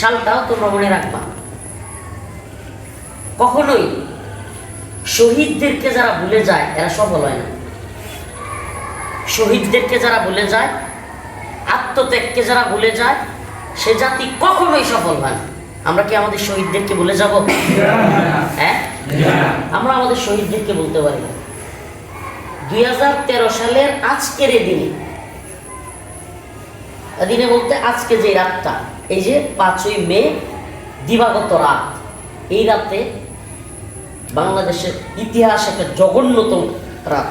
সালটাও তোমরা মনে রাখবা। কখনোই শহীদদেরকে যারা ভুলে যায়, এরা সফল হয় না। শহীদদেরকে যারা ভুলে যায়, আত্মত্যাগকে যারা ভুলে যায়, সে জাতি কখনোই সফল হয় না। আমরা কি আমাদের শহীদদেরকে ভুলে যাব? হ্যাঁ? আমরা আমাদের শহীদদেরকে বলতে পারি না। দুই সালের আজকের এই দিনে দিনে বলতে আজকে যে রাতটা এই যে পাঁচই মে, দিবাগত রাত। এই রাতে বাংলাদেশের ইতিহাস একটা জঘন্যতম রাত।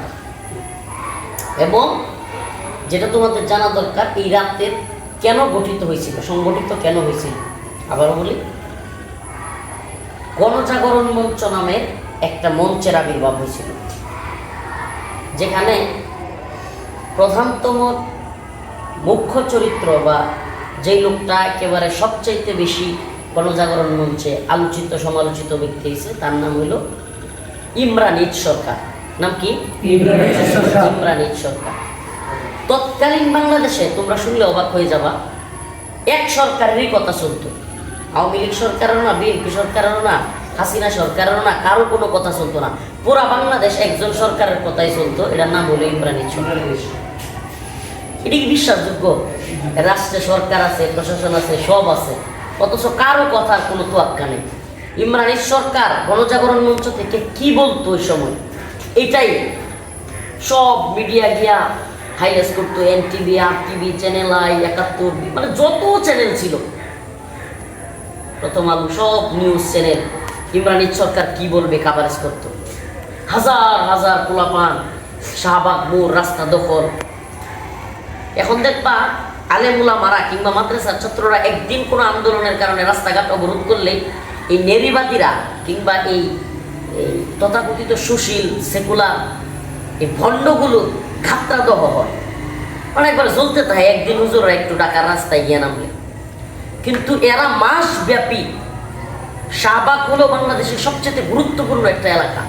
এবং যেটা তোমাদের জানা দরকার, এই রাতের কেন গঠিত হয়েছিল, সংগঠিত কেন হয়েছিল? আবার বলি, গণজাগরণ মঞ্চ নামের একটা মঞ্চের আবির্ভাব হয়েছিল, যেখানে প্রধানতম মুখ্য চরিত্র বা যেই লোকটা একেবারে সবচাইতে বেশি গণজাগরণ মঞ্চে আলোচিত সমালোচিত ব্যক্তি হয়েছে তার নাম হইল ইমরান ঈদ সরকার। নাম কি? ইমরান ঈদ সরকার। তৎকালীন বাংলাদেশে তোমরা শুনলে অবাক হয়ে যাবা এক সরকারেরই কথা চলতো। আওয়ামী লীগ সরকারেরও না বিএনপি সরকারেরও না হাসিনা সরকারেরও না কারও কোনো কথা চলতো না। পুরা বাংলাদেশ একজন সরকারের কথাই চলতো এটার নাম হলো ইমরান ঈদ সরকার। এটা কি বিশ্বাসযোগ্য? রাষ্ট্রে সরকার আছে, প্রশাসন আছে, সব আছে। অথচ কারও কথার কোনো তোয়াক্কা নেই। ইমরানের সরকার গণজাগরণ মঞ্চ থেকে কি বলতো ওই সময়? এটাই। সব মিডিয়া গিয়া হাইলাইট করতো N TV R TV channel I Ekattor মানে যত চ্যানেল ছিল। প্রথম আলু, সব নিউজ চ্যানেল ইমরানের সরকার কি বলবে কাভারেজ করতো। হাজার হাজার পোলাপান, শাহবাগ মোড়, রাস্তা দখল। এখন দেখবা আলেমুলা মারা কিংবা মাদ্রাসার ছাত্ররা একদিন কোনো আন্দোলনের কারণে রাস্তাঘাট অবরোধ করলে এই নেরিবাদীরা কিংবা এই তথাকথিত সুশীল, সেকুলার এই ভণ্ডগুলো ঘাত্রা দহ হয় অনেকবার জ্বলতে থাকে, একদিন হুজুরা একটু ডাকার রাস্তায় গিয়ে নামলে। কিন্তু এরা মাস ব্যাপী শাহবাগ হলো বাংলাদেশের সবচেয়ে গুরুত্বপূর্ণ একটা এলাকা।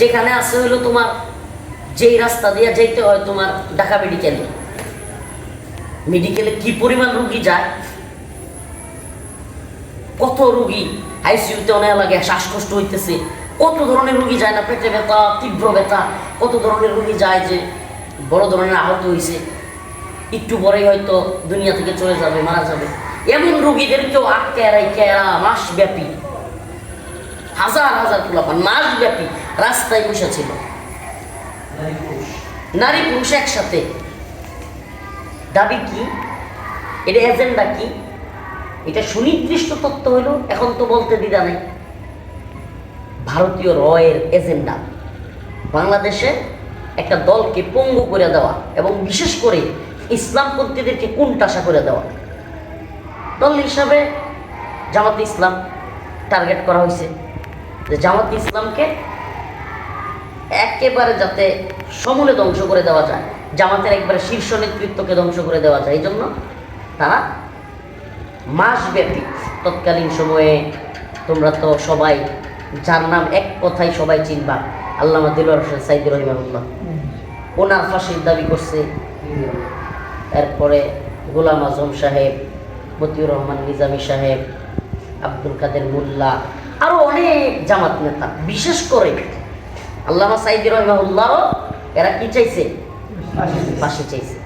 যেখানে আছে হলো তোমার যেই রাস্তা দিয়ে যাইতে হয় তোমার ঢাকা মেডিকেলে। মেডিকেলে কি পরিমাণ রুগী যায়? কত রুগী আইসিইউতে অনেক লাগে, শ্বাসকষ্ট হইতেছে। কত ধরনের রুগী যায় না? পেটে ব্যথা, তীব্র ব্যথা। কত ধরনের রুগী যায় যে বড় ধরনের আহত হয়েছে একটু পরেই হয়তো দুনিয়া থেকে চলে যাবে, মারা যাবে। এমন রুগীদেরকেও আটকে রাইকে এরা মাস ব্যাপী হাজার হাজার পোলাপান মাস ব্যাপী রাস্তায় বসে ছিল নারী পুরুষ। একসাথে। দাবি কি? এটা এজেন্ডা কি? এটা সুনির্দিষ্ট তথ্য হইল এখন তো বলতে দিদা নেই। ভারতীয় রয়ের এজেন্ডা। বাংলাদেশে একটা দলকে পঙ্গু করে দেওয়া এবং বিশেষ করে ইসলামপন্থীদেরকে কুণ্ঠাসা করে দেওয়া। দল হিসাবে জামাত ইসলাম টার্গেট করা হয়েছে। যে জামাত ইসলামকে একেবারে যাতে সমূলে ধ্বংস করে দেওয়া যায়। জামাতের একবারে শীর্ষ নেতৃত্বকে ধ্বংস করে দেওয়া যায়। এই জন্য তারা মাসব্যাপী তৎকালীন সময়ে তোমরা তো সবাই যার নাম এক কথাই সবাই চিনবা। আল্লামা দিলওয়ার হোসেন সাইদুর রহিমাহুল্লাহ ওনার ফাঁসির দাবি করছে। এরপরে গোলাম আজম সাহেব, মতিউর রহমান নিজামী সাহেব, আব্দুল কাদের মোল্লা আরও অনেক জামাত নেতা। বিশেষ করে আল্লামা সাইদি রহমাউল্লাহ এরা কি চাইছে? পাশে চাইছে।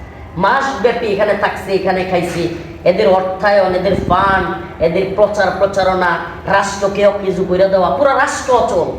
মাস ব্যাপী এখানে থাকছে, এখানে খাইছে। এদের অর্থায়ন, এদের ফান্ড এদের প্রচার প্রচারণা রাষ্ট্রকে অকেজু করে দেওয়া, পুরো রাষ্ট্র অচল।